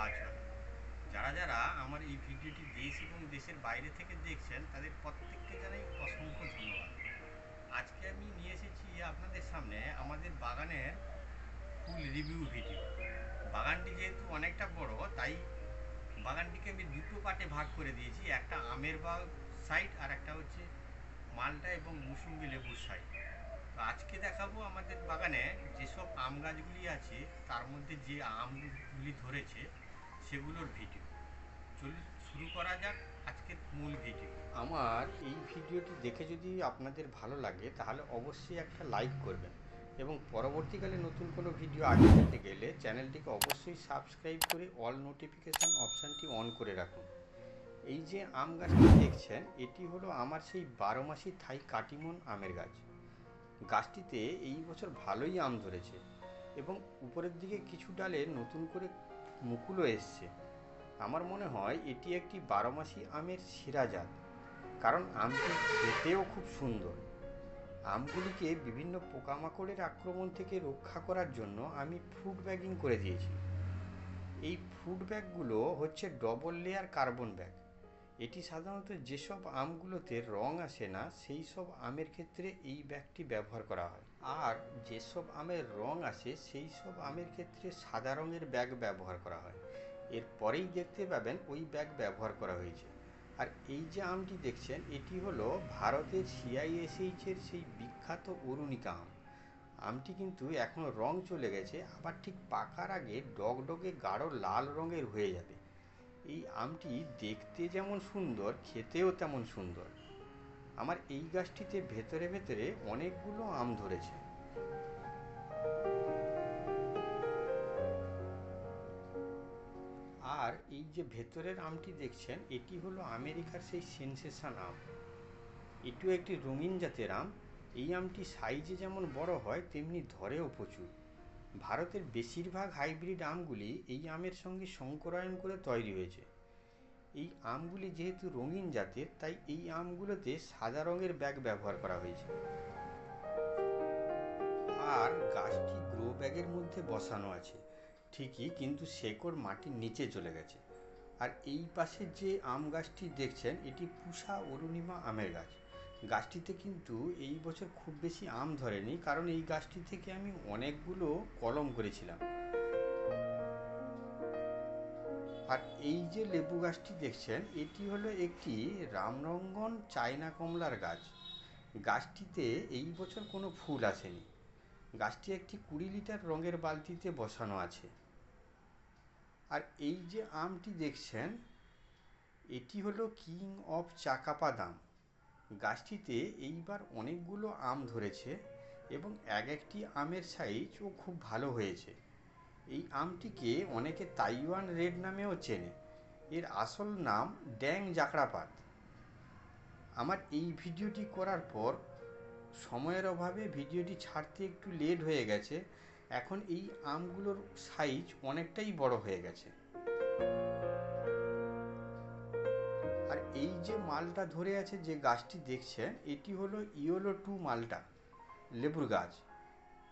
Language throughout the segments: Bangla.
হয় যারা যারা আমার এই ভিডিওটি দেশ এবং দেশের বাইরে থেকে দেখছেন, তাদের প্রত্যেককে জানাই অসংখ্য ধন্যবাদ। আজকে আমি নিয়ে এসেছি আপনাদের সামনে আমাদের বাগানের ফুল রিভিউ ভিডিও। বাগানটি যেহেতু অনেকটা বড়, তাই বাগানটিকে আমি দুটো পার্টে ভাগ করে দিয়েছি, একটা আমের বাগ সাইড আর একটা হচ্ছে মালটা এবং মুসুম্বি লেবুর সাইড তো আজকে দেখাবো আমাদের বাগানে যেসব আম গাছগুলি আছে, তার মধ্যে যে আমগুলি ধরেছে সেগুলোর ভিডিও চলুন, শুরু করা যাক আজকের মূল ভিডিও আমার এই ভিডিওটি দেখে যদি আপনাদের ভালো লাগে, তাহলে অবশ্যই একটা লাইক করবেন। এবং পরবর্তীকালে নতুন কোনো ভিডিও আগে পেতে গেলে চ্যানেলটিকে অবশ্যই সাবস্ক্রাইব করে অল নোটিফিকেশান অপশানটি অন করে রাখুন। এই যে আম গাছটি দেখছেন, এটি হলো আমার সেই বারো মাসি থাই কাটিমন আমের গাছ। গাছটিতে এই বছর ভালোই আম ধরেছে এবং উপরের দিকে কিছু ডালে নতুন করে মুকুলও এসছে। আমার মনে হয় এটি একটি বারো মাসি আমের সেরা জাত, কারণ আমটি খেতেও খুব সুন্দর। আমগুলিকে বিভিন্ন পোকামাকড়ের আক্রমণ থেকে রক্ষা করার জন্য আমি ফুড ব্যাগিং করে দিয়েছি। এই ফুড ব্যাগগুলো হচ্ছে ডবল লেয়ার কার্বন ব্যাগ এটি সাধারণত যেসব আমগুলোতে রং আসে না, সেই সব আমের ক্ষেত্রে এই ব্যাগটি ব্যবহার করা হয়। আর যেসব আমের রং আছে, সেই সব আমের ক্ষেত্রে সাদা রঙের ব্যাগ ব্যবহার করা হয়। এরপরেই দেখতে পাবেন ওই ব্যাগ ব্যবহার করা হয়েছে। আর এই যে আমটি দেখছেন, এটি হলো ভারতের সিআইএসএইচ এর সেই বিখ্যাত অরুণিকা আম। আমটি কিন্তু এখনও রং চলে গেছে, আবার ঠিক পাকার আগে ডগডগে গাঢ় লাল রঙের হয়ে যাবে। এই আমটি দেখতে যেমন সুন্দর, খেতেও তেমন সুন্দর। আমার এই গাছটিতে ভেতরে ভেতরে অনেকগুলো আম ধরেছে। আর এই যে ভেতরের আমটি দেখছেন, এটি হলো আমেরিকার সেই সেনসেশন আম। এটিও একটি রঙিন জাতের আম। এই আমটি সাইজে যেমন বড় হয়, তেমনি ধরেও প্রচুর। ভারতের বেশিরভাগ হাইব্রিড আমগুলি এই আমের সঙ্গে সংকরায়ন করে তৈরি হয়েছে। এই আমগুলি যেহেতু রঙিন জাতের, তাই এই আমগুলোতে সাদা রঙের ব্যাগ ব্যবহার করা হয়েছে। আর গাছটি গ্রো ব্যাগের মধ্যে বসানো আছে। ঠিকই, কিন্তু শেকড় মাটির নিচে চলে গেছে। আর এই পাশে যে আম গাছটি দেখছেন, এটি পুষা অরুণিমা আমের গাছ। গাছটিতে কিন্তু এই বছর খুব বেশি আম ধরেনি, কারণ এই গাছটি থেকে আমি অনেকগুলো কলম করেছিলাম। আর এই যে লেবু গাছটি দেখছেন, এটি হলো একটি রামরঙ্গন চায়না কমলার গাছ। গাছটিতে এই বছর কোনো ফুল আসেনি। গাছটি একটি কুড়ি লিটার রঙের বালতিতে বসানো আছে। আর এই যে আমটি দেখছেন, এটি হলো কিং অফ চাকাপাদাম। গাছটিতে এইবার অনেকগুলো আম ধরেছে এবং এক একটি আমের সাইজও খুব ভালো হয়েছে। এই আমটিকে অনেকে তাইওয়ান রেড নামেও চেনে। এর আসল নাম ড্যাং জাকড়াপাত। আমার এই ভিডিওটি করার পর সময়ের অভাবে ভিডিওটি ছাড়তে একটু লেট হয়ে গেছে। এখন এই আমগুলোর সাইজ অনেকটাই বড় হয়ে গেছে। আর এই যে মালটা ধরে আছে যে গাছটি দেখছেন, এটি হলো ইয়োলো টু মালটা, লেবুর গাছ।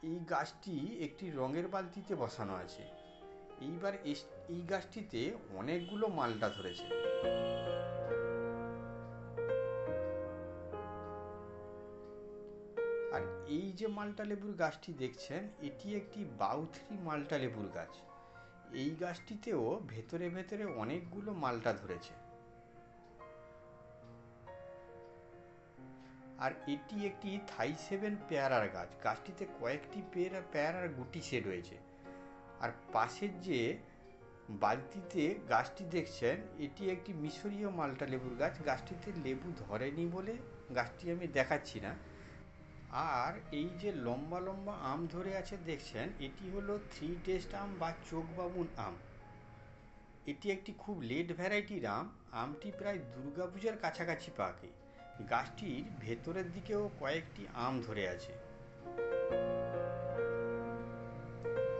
এই গাছটি একটি রঙের বালতিতে বসানো আছে। এইবার এই গাছটিতে অনেকগুলো মালটা ধরেছে। আর এই যে মালটা লেবুর গাছটি দেখছেন, এটি একটি বাউথরি মালটা লেবুর গাছ। এই গাছটিতেও ভেতরে ভেতরে অনেকগুলো মালটা ধরেছে। আর এটি একটি থাই সেভেন পেয়ারার গাছ। গাছটিতে কয়েকটি পেয়ারা পেয়ারার গুটি সে রয়েছে। আর পাশের যে বালতিতে গাছটি দেখছেন, এটি একটি মিশরীয় মালটা লেবুর গাছ। গাছটিতে লেবু ধরেনি বলে গাছটি আমি দেখাচ্ছি না। আর এই যে লম্বা লম্বা আম ধরে আছে দেখছেন, এটি হলো থ্রি টেস্ট আম বা চোখ বাবুন আম। এটি একটি খুব লেট ভ্যারাইটির আম। আমটি প্রায় দুর্গাপূজার কাছাকাছি পাকে গাছটির ভেতরের দিকেও কয়েকটি আম ধরে আছে।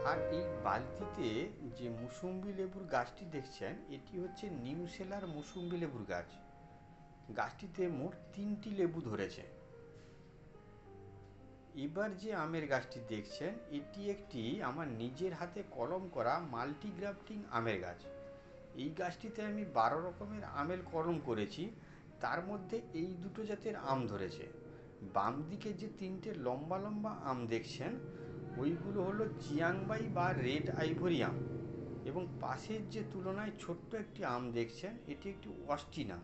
আর এই বালতিতে যে মুসুম্বি লেবুর গাছটি দেখছেন, এটি হচ্ছে নিউ সেলার মুসুম্বি লেবুর গাছ। গাছটিতে মোট তিনটি লেবু ধরেছে। এবার যে আমের গাছটি দেখছেন, এটি একটি আমার নিজের হাতে কলম করা মাল্টিগ্রাফটিং আমের গাছ। এই গাছটিতে আমি বারো রকমের আমের কলম করেছি। তার মধ্যে এই দুটো জাতের আম ধরেছে। বাম দিকে যে তিনটে লম্বা লম্বা আম দেখছেন, ওইগুলো হলো চিয়াংবাই বা রেড আইভরি আম। এবং পাশের যে তুলনায় ছোট্ট একটি আম দেখছেন, এটি একটি অস্টিন আম।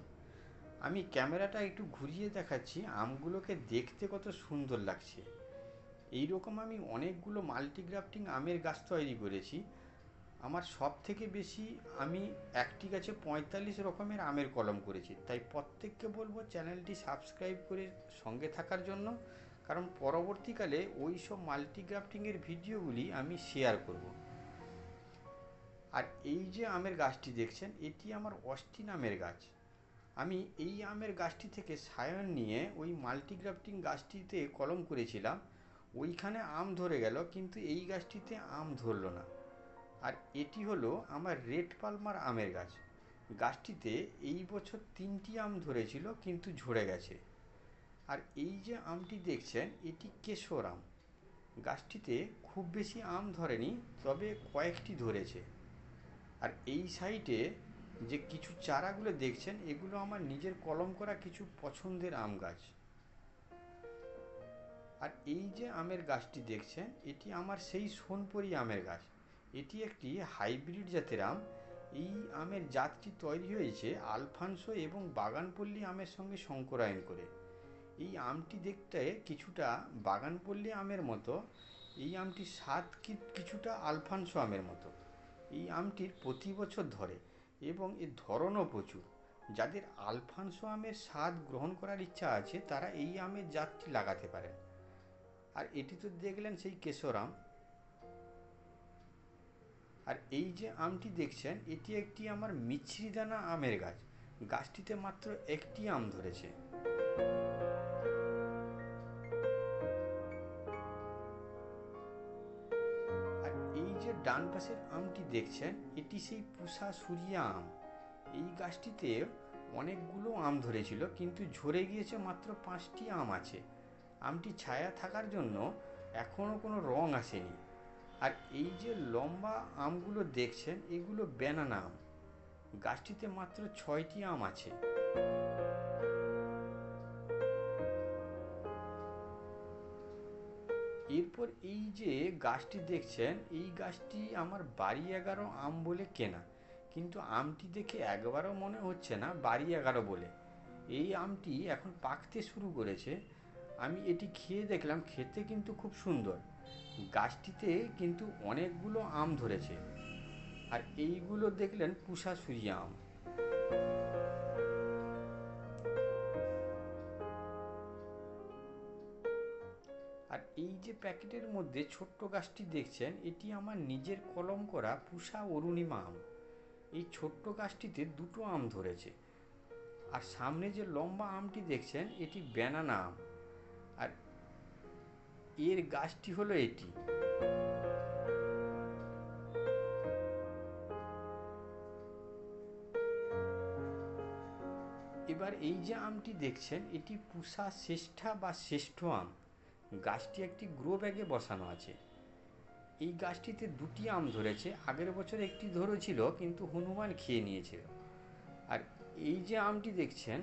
আমি ক্যামেরাটা একটু ঘুরিয়ে দেখাচ্ছি, আমগুলোকে দেখতে কত সুন্দর লাগছে। এই রকম আমি অনেকগুলো মাল্টিগ্রাফটিং আমের গাছ তৈরি করেছি। আমার সব থেকে বেশি আমি একটি গাছে পঁয়তাল্লিশ রকমের আমের কলম করেছি। তাই প্রত্যেককে বলব চ্যানেলটি সাবস্ক্রাইব করে সঙ্গে থাকার জন্য, কারণ পরবর্তীকালে ওই সব মাল্টিগ্রাফটিংয়ের ভিডিওগুলি আমি শেয়ার করব। আর এই যে আমের গাছটি দেখছেন, এটি আমার অস্টিন আমের গাছ। আমি এই আমের গাছটি থেকে সায়ন নিয়ে ওই মাল্টিগ্রাফটিং গাছটিতে কলম করেছিলাম। ওইখানে আম ধরে গেল, কিন্তু এই গাছটিতে আম ধরলো না। আর এটি হলো আমার রেড পালমার আমের গাছ। গাছটিতে এই বছর তিনটি আম ধরেছিল, কিন্তু ঝরে গেছে। আর এই যে আমটি দেখছেন, এটি কেশর আম। গাছটিতে খুব বেশি আম ধরেনি, তবে কয়েকটি ধরেছে। আর এই সাইটে যে কিছু চারাগুলো দেখছেন, এগুলো আমার নিজের কলম করা কিছু পছন্দের আম গাছ। আর এই যে আমের গাছটি দেখছেন, এটি আমার সেই সোনপুরি আমের গাছ। এটি একটি হাইব্রিড জাতের আম। এই আমের জাতটি তৈরি হয়েছে আলফানসো এবং বাগানপল্লী আমের সঙ্গে সংকরায়ন করে। এই আমটি দেখতে কিছুটা বাগানপল্লী আমের মতো। এই আমটির স্বাদ কিছুটা আলফানসো আমের মতো। এই আমটির প্রতি বছর ধরে এবং এর ধরনও প্রচুর। যাদের আলফানসো আমের স্বাদ গ্রহণ করার ইচ্ছা আছে, তারা এই আমের জাতটি লাগাতে পারেন। আর এটি তো দেখলেন সেই কেশর আম। আর এই যে আমটি দেখছেন, এটি একটি আমার মিছরিদানা আমের গাছ। গাছটিতে মাত্র একটি আম ধরেছে। আর এই যে ডান পাশের আমটি দেখছেন, এটি সেই পুষা সুরিয়া আম। এই গাছটিতে অনেকগুলো আম ধরেছিল, কিন্তু ঝরে গিয়েছে মাত্র পাঁচটি আম আছে। আমটি ছায়া থাকার জন্য এখনও কোনো রং আসেনি। আর এই যে লম্বা আমগুলো দেখছেন, এগুলো ব্যানানা আম। গাছটিতে মাত্র ছয়টি আম আছে। এরপর এই যে গাছটি দেখছেন, এই গাছটি আমার বাড়ি এগারো আম বলে কেনা। কিন্তু আমটি দেখে একবারও মনে হচ্ছে না বাড়ি এগারো বলে। এই আমটি এখন পাকতে শুরু করেছে। আমি এটি খেয়ে দেখলাম, খেতে কিন্তু খুব সুন্দর। গাছটিতে কিন্তু অনেকগুলো আম ধরেছে। আর এইগুলো দেখলেন পুষা সুরিয়া আম। আর এই যে প্যাকেটের মধ্যে ছোট্ট গাছটি দেখছেন, এটি আমার নিজের কলম করা পুষা অরুণিমা আম। এই ছোট্ট গাছটিতে দুটো আম ধরেছে। আর সামনে যে লম্বা আমটি দেখছেন, এটি ব্যানানা আম। এর গাছটি হলো এটি। এবার এই যে আমটি দেখছেন, এটি পুষা শ্রেষ্ঠা বা শ্রেষ্ঠ আম। গাছটি একটি গ্রো ব্যাগে বসানো আছে। এই গাছটিতে দুটি আম ধরেছে। আগের বছর একটি ধরেছিল, কিন্তু হনুমান খেয়ে নিয়েছিল। আর এই যে আমটি দেখছেন,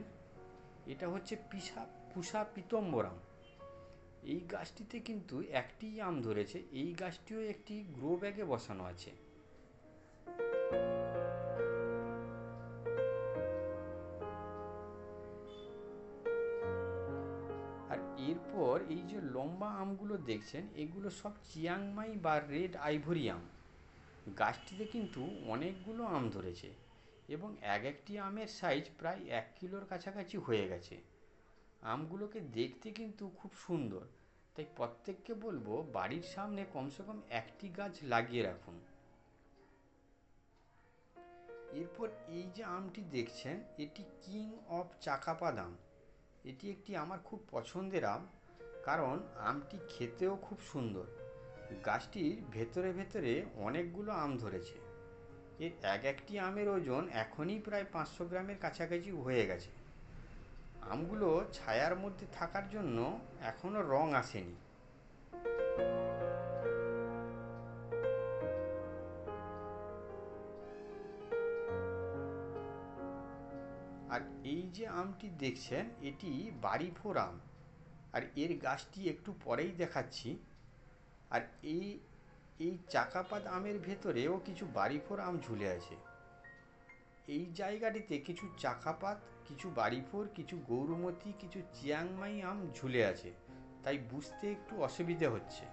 এটা হচ্ছে পিসা পুষা পিতম্বর আম। এই গাছটিতে কিন্তু একটি আম ধরেছে। এই গাছটিও একটি গ্রো ব্যাগে বসানো আছে। আর এরপর এই যে লম্বা আমগুলো দেখছেন, এগুলো সব চিয়াংমাই বা রেড আইভরি আম। গাছটিতে কিন্তু অনেকগুলো আম ধরেছে এবং এক একটি আমের সাইজ প্রায় এক কিলোর কাছাকাছি হয়ে গেছে। আমগুলোকে দেখতে কিন্তু খুব সুন্দর। তাই প্রত্যেককে বলব বাড়ির সামনে কমসে কম একটি গাছ লাগিয়ে রাখুন। এরপর এই যে আমটি দেখছেন, এটি কিং অফ চাকাপাদ আম এটি একটি আমার খুব পছন্দের আম, কারণ আমটি খেতেও খুব সুন্দর। গাছটির ভেতরে ভেতরে অনেকগুলো আম ধরেছে। এর এক একটি আমের ওজন এখনই প্রায় পাঁচশো গ্রামের কাছাকাছি হয়ে গেছে। আমগুলো ছায়ার মধ্যে থাকার জন্য এখনও রং আসেনি। আর এই যে আমটি দেখছেন, এটি বাড়িফোর আম। আর এর গাছটি একটু পরেই দেখাচ্ছি। আর এই এই চাকাপাত আমের ভেতরেও কিছু বাড়িফোর আম ঝুলে আছে। এই জায়গাটিতে কিছু চাকাপাত কিছু বাড়িফোর কিছু গৌরমতি, কিছু চিয়াংমাই আম ঝুলে আছে। তাই বুঝতে একটু অসুবিধে হচ্ছে।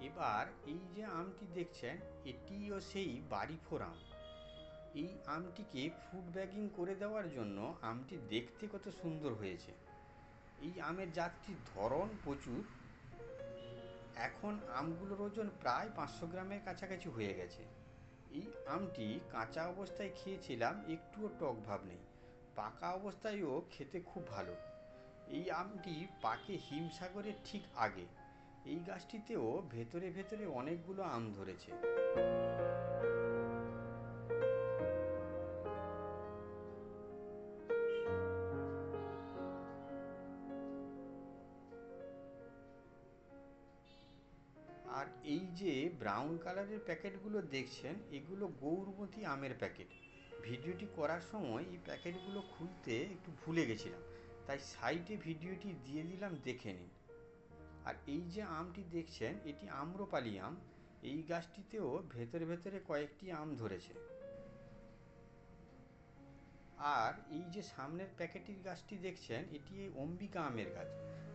এবার এই যে আমটি দেখছেন, এটিও সেই বাড়িফোর আম। এই আমটিকে ফুড ব্যাগিং করে দেওয়ার জন্য আমটি দেখতে কত সুন্দর হয়েছে। এই আমের জাতটির ধরন প্রচুর। এখন আমগুলোর ওজন প্রায় পাঁচশো গ্রামের কাছাকাছি হয়ে গেছে। এই আমটি কাঁচা অবস্থায় খেয়েছিলাম, একটুও টক ভাব নেই। পাকা অবস্থায়ও খেতে খুব ভালো। এই আমটি পাকে হিমসাগরের ঠিক আগে। এই গাছটিতেও ভেতরে ভেতরে অনেকগুলো আম ধরেছে। যে ব্রাউন কালারের প্যাকেটগুলো দেখছেন, এগুলো গৌরমতি আমের প্যাকেট ভিডিওটি করার সময় এই প্যাকেটগুলো খুলতে একটু ভুলে গেছিলাম, তাই সাইডে ভিডিওটি দিয়ে দিলাম, দেখে নিন। আর এই যে আমটি দেখছেন, এটি আম্রপালি আম। এই গাছটিতেও ভেতরে ভেতরে কয়েকটি আম ধরেছে। আর এই যে সামনের প্যাকেটের গাছটি দেখছেন, এটি অম্বিকা আমের গাছ।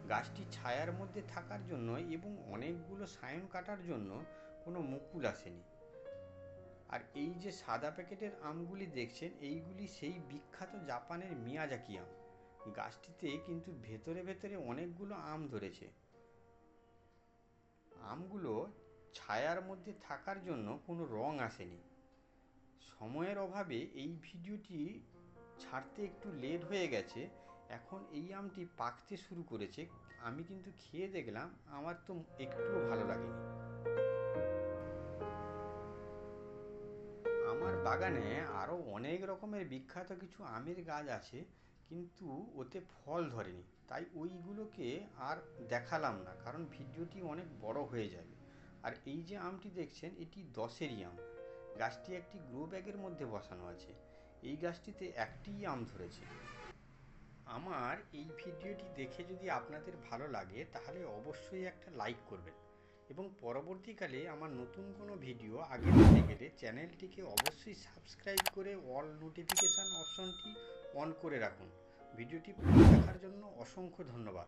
গাছটি ছায়ার মধ্যে থাকার জন্য এবং অনেকগুলো সায়ন কাটার জন্য কোনো মুকুল আসেনি। আর এই যে সাদা প্যাকেটের আমগুলি দেখছেন, এইগুলি সেই বিখ্যাত জাপানের মিয়াজাকি আম। গাছটিতে কিন্তু ভেতরে ভেতরে অনেকগুলো আম ধরেছে। আমগুলো ছায়ার মধ্যে থাকার জন্য কোনো রং আসেনি। সময়ের অভাবে এই ভিডিওটি ছাড়তে একটু লেট হয়ে গেছে এখন এই আমটি পাকতে শুরু করেছে, আমি কিন্তু খেয়ে দেখলাম আমার তো একটুও ভালো লাগেনি। আমার বাগানে আরও অনেক রকমের বিখ্যাত কিছু আমের গাছ আছে, কিন্তু ওতে ফল ধরেনি, তাই ওইগুলোকে আর দেখালাম না, কারণ ভিডিওটি অনেক বড় হয়ে যাবে। আর এই যে আমটি দেখছেন, এটি দশেরই আম। গাছটি একটি গ্রো ব্যাগের মধ্যে বসানো আছে। এই গাছটিতে একটিই আম ধরেছে। আমার এই ভিডিওটি দেখে যদি আপনাদের ভালো লাগে, তাহলে অবশ্যই একটা লাইক করবেন। এবং পরবর্তীকালে আমার নতুন কোনো ভিডিও আগে পেতে গেলে চ্যানেলটিকে অবশ্যই সাবস্ক্রাইব করে অল নোটিফিকেশান অপশনটি অন করে রাখুন। ভিডিওটি দেখার জন্য অসংখ্য ধন্যবাদ।